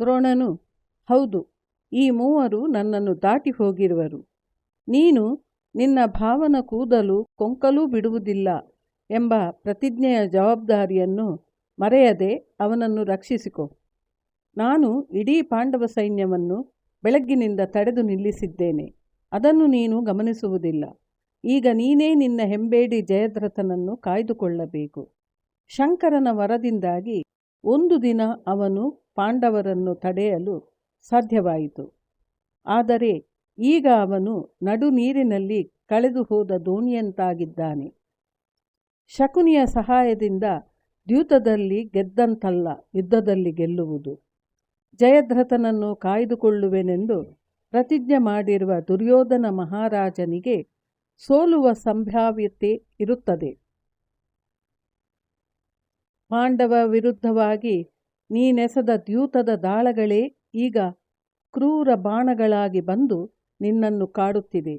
ದ್ರೋಣನು, ಹೌದು, ಈ ಮೂವರು ನನ್ನನ್ನು ದಾಟಿ ಹೋಗಿರುವರು. ನೀನು ನಿನ್ನ ಭಾವನ ಕೂದಲು ಕೊಂಕಲೂ ಬಿಡುವುದಿಲ್ಲ ಎಂಬ ಪ್ರತಿಜ್ಞೆಯ ಜವಾಬ್ದಾರಿಯನ್ನು ಮರೆಯದೆ ಅವನನ್ನು ರಕ್ಷಿಸಿಕೊ. ನಾನು ಇಡೀ ಪಾಂಡವ ಸೈನ್ಯವನ್ನು ಬೆಳಗ್ಗಿನಿಂದ ತಡೆದು ನಿಲ್ಲಿಸಿದ್ದೇನೆ. ಅದನ್ನು ನೀನು ಗಮನಿಸುವುದಿಲ್ಲ. ಈಗ ನೀನೇ ನಿನ್ನ ಹೆಂಬೇಡಿ ಜಯದ್ರಥನನ್ನು ಕಾಯ್ದುಕೊಳ್ಳಬೇಕು. ಶಂಕರನ ವರದಿಂದಾಗಿ ಒಂದು ದಿನ ಅವನು ಪಾಂಡವರನ್ನು ತಡೆಯಲು ಸಾಧ್ಯವಾಯಿತು. ಆದರೆ ಈಗ ಅವನು ನಡು ನೀರಿನಲ್ಲಿ ಕಳೆದು ಹೋದ ದೋಣಿಯಂತಾಗಿದ್ದಾನೆ ಶಕುನಿಯ ಸಹಾಯದಿಂದ ದ್ಯೂತದಲ್ಲಿ ಗೆದ್ದಂತಲ್ಲ ಯುದ್ಧದಲ್ಲಿ ಗೆಲ್ಲುವುದು. ಜಯದ್ರಥನನ್ನು ಕಾಯ್ದುಕೊಳ್ಳುವೆನೆಂದು ಪ್ರತಿಜ್ಞೆ ಮಾಡಿರುವ ದುರ್ಯೋಧನ ಮಹಾರಾಜನಿಗೆ ಸೋಲುವ ಸಂಭಾವ್ಯತೆ ಇರುತ್ತದೆ. ಪಾಂಡವ ವಿರುದ್ಧವಾಗಿ ನೀನೆಸದ ದ್ಯೂತದ ದಾಳಗಳೇ ಈಗ ಕ್ರೂರ ಬಾಣಗಳಾಗಿ ಬಂದು ನಿನ್ನನ್ನು ಕಾಡುತ್ತಿದೆ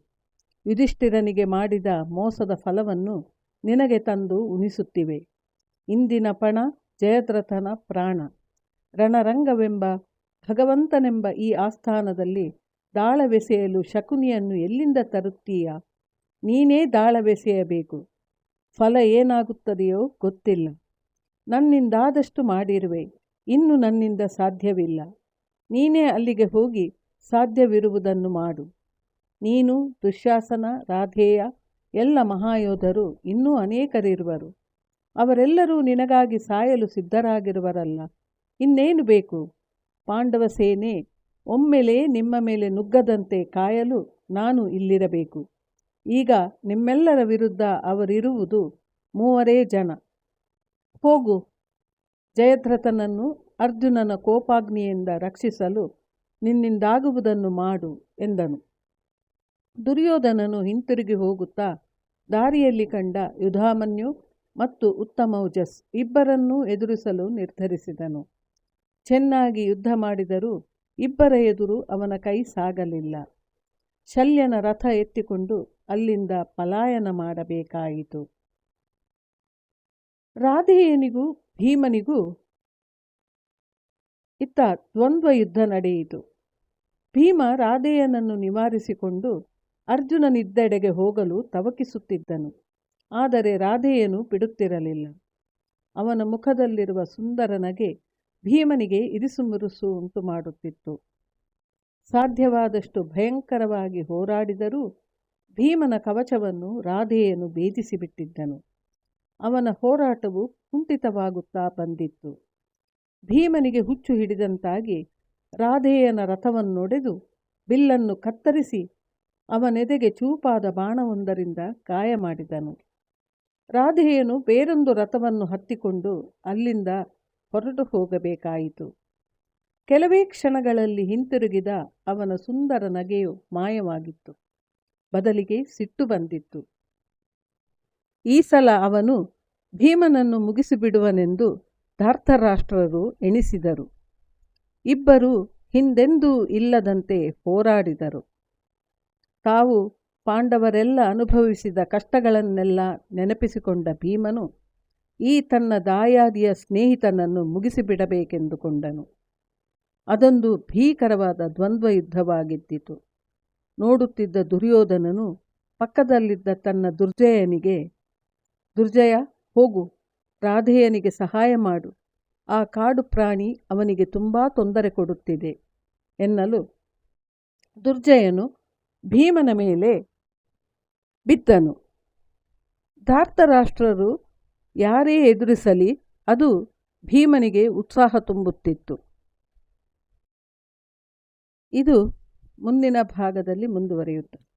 ಯುಧಿಷ್ಠಿರನಿಗೆ ಮಾಡಿದ ಮೋಸದ ಫಲವನ್ನು ನಿನಗೆ ತಂದು ಉಣಿಸುತ್ತಿವೆ. ಇಂದಿನ ಪಣ ಜಯದ್ರಥನ ಪ್ರಾಣ. ರಣರಂಗವೆಂಬ ಭಗವಂತನೆಂಬ ಈ ಆಸ್ಥಾನದಲ್ಲಿ ದಾಳವೆಸೆಯಲು ಶಕುನಿಯನ್ನು ಎಲ್ಲಿಂದ ತರುತ್ತೀಯ? ನೀನೇ ದಾಳವೆಸೆಯಬೇಕು. ಫಲ ಏನಾಗುತ್ತದೆಯೋ ಗೊತ್ತಿಲ್ಲ. ನನ್ನಿಂದಾದಷ್ಟು ಮಾಡಿರುವೆ. ಇನ್ನು ನನ್ನಿಂದ ಸಾಧ್ಯವಿಲ್ಲ. ನೀನೇ ಅಲ್ಲಿಗೆ ಹೋಗಿ ಸಾಧ್ಯವಿರುವುದನ್ನು ಮಾಡು. ನೀನು, ದುಶ್ಯಾಸನ, ರಾಧೇಯ ಎಲ್ಲ ಮಹಾಯೋಧರು ಇನ್ನೂ ಅನೇಕರಿರುವರು. ಅವರೆಲ್ಲರೂ ನಿನಗಾಗಿ ಸಾಯಲು ಸಿದ್ಧರಾಗಿರುವರಲ್ಲ. ಇನ್ನೇನು ಬೇಕು? ಪಾಂಡವ ಸೇನೆ ಒಮ್ಮೆಲೇ ನಿಮ್ಮ ಮೇಲೆ ನುಗ್ಗದಂತೆ ಕಾಯಲು ನಾನು ಇಲ್ಲಿರಬೇಕು. ಈಗ ನಿಮ್ಮೆಲ್ಲರ ವಿರುದ್ಧ ಅವರಿರುವುದು ಮೂವರೇ ಜನ. ಹೋಗು. ಜಯದ್ರಥನನ್ನು ಅರ್ಜುನನ ಕೋಪಾಗ್ನಿಯಿಂದ ರಕ್ಷಿಸಲು ನಿನ್ನಿಂದಾಗುವುದನ್ನು ಮಾಡು ಎಂದನು. ದುರ್ಯೋಧನನು ಹಿಂತಿರುಗಿ ಹೋಗುತ್ತಾ ದಾರಿಯಲ್ಲಿ ಕಂಡ ಯುಧಾಮನ್ಯು ಮತ್ತು ಉತ್ತಮೌಜಸ್ ಇಬ್ಬರನ್ನೂ ಎದುರಿಸಲು ನಿರ್ಧರಿಸಿದನು. ಚೆನ್ನಾಗಿ ಯುದ್ಧ ಮಾಡಿದರೂ ಇಬ್ಬರ ಎದುರು ಅವನ ಕೈ ಸಾಗಲಿಲ್ಲ. ಶಲ್ಯನ ರಥ ಎತ್ತಿಕೊಂಡು ಅಲ್ಲಿಂದ ಪಲಾಯನ ಮಾಡಬೇಕಾಯಿತು. ರಾಧೇಯನಿಗೂ ಭೀಮನಿಗೂ ಇತ್ತ ದ್ವಂದ್ವ ಯುದ್ಧ ನಡೆಯಿತು. ಭೀಮ ರಾಧೆಯನನ್ನು ನಿವಾರಿಸಿಕೊಂಡು ಅರ್ಜುನನಿದ್ದೆಡೆಗೆ ಹೋಗಲು ತವಕಿಸುತ್ತಿದ್ದನು. ಆದರೆ ರಾಧೆಯನು ಬಿಡುತ್ತಿರಲಿಲ್ಲ. ಅವನ ಮುಖದಲ್ಲಿರುವ ಸುಂದರ ನಗೆ ಭೀಮನಿಗೆ ಇರಿಸುಮುರುಸು ಉಂಟು ಮಾಡುತ್ತಿತ್ತು. ಸಾಧ್ಯವಾದಷ್ಟು ಭಯಂಕರವಾಗಿ ಹೋರಾಡಿದರೂ ಭೀಮನ ಕವಚವನ್ನು ರಾಧೇಯನು ಭೇದಿಸಿಬಿಟ್ಟಿದ್ದನು. ಅವನ ಹೋರಾಟವು ಕುಂಠಿತವಾಗುತ್ತಾ ಬಂದಿತ್ತು. ಭೀಮನಿಗೆ ಹುಚ್ಚು ಹಿಡಿದಂತಾಗಿ ರಾಧೇಯನ ರಥವನ್ನೊಡೆದು ಬಿಲ್ಲನ್ನು ಕತ್ತರಿಸಿ ಅವನೆದೆಗೆ ಚೂಪಾದ ಬಾಣವೊಂದರಿಂದ ಗಾಯ ಮಾಡಿದನು. ರಾಧೆಯನು ಬೇರೊಂದು ರಥವನ್ನು ಹತ್ತಿಕೊಂಡು ಅಲ್ಲಿಂದ ಹೊರಟು ಹೋಗಬೇಕಾಯಿತು. ಕೆಲವೇ ಕ್ಷಣಗಳಲ್ಲಿ ಹಿಂತಿರುಗಿದ ಅವನ ಸುಂದರ ನಗೆಯು ಮಾಯವಾಗಿತ್ತು. ಬದಲಿಗೆ ಸಿಟ್ಟು ಬಂದಿತ್ತು. ಈ ಸಲ ಅವನು ಭೀಮನನ್ನು ಮುಗಿಸಿಬಿಡುವನೆಂದು ಧಾರ್ಥರಾಷ್ಟ್ರರು ಎಣಿಸಿದರು. ಇಬ್ಬರು ಹಿಂದೆಂದೂ ಇಲ್ಲದಂತೆ ಹೋರಾಡಿದರು. ತಾವು ಪಾಂಡವರೆಲ್ಲ ಅನುಭವಿಸಿದ ಕಷ್ಟಗಳನ್ನೆಲ್ಲ ನೆನಪಿಸಿಕೊಂಡ ಭೀಮನು ಈ ತನ್ನ ದಾಯಾದಿಯ ಸ್ನೇಹಿತನನ್ನು ಮುಗಿಸಿಬಿಡಬೇಕೆಂದುಕೊಂಡನು. ಅದೊಂದು ಭೀಕರವಾದ ದ್ವಂದ್ವ ಯುದ್ಧವಾಗಿದ್ದಿತು ನೋಡುತ್ತಿದ್ದ ದುರ್ಯೋಧನನು ಪಕ್ಕದಲ್ಲಿದ್ದ ತನ್ನ ದುರ್ಜಯನಿಗೆ ದುರ್ಜಯ, ಹೋಗು, ರಾಧೆಯನಿಗೆ ಸಹಾಯ ಮಾಡು. ಆ ಕಾಡು ಪ್ರಾಣಿ ಅವನಿಗೆ ತುಂಬ ತೊಂದರೆ ಕೊಡುತ್ತಿದೆ ಎನ್ನಲು ದುರ್ಜಯನು ಭೀಮನ ಮೇಲೆ ಬಿದ್ದನು. ಧಾರ್ತರಾಷ್ಟ್ರರು ಯಾರೇ ಎದುರಿಸಲಿ ಅದು ಭೀಮನಿಗೆ ಉತ್ಸಾಹ ತುಂಬುತ್ತಿತ್ತು. ಇದು ಮುಂದಿನ ಭಾಗದಲ್ಲಿ ಮುಂದುವರಿಯುತ್ತದೆ.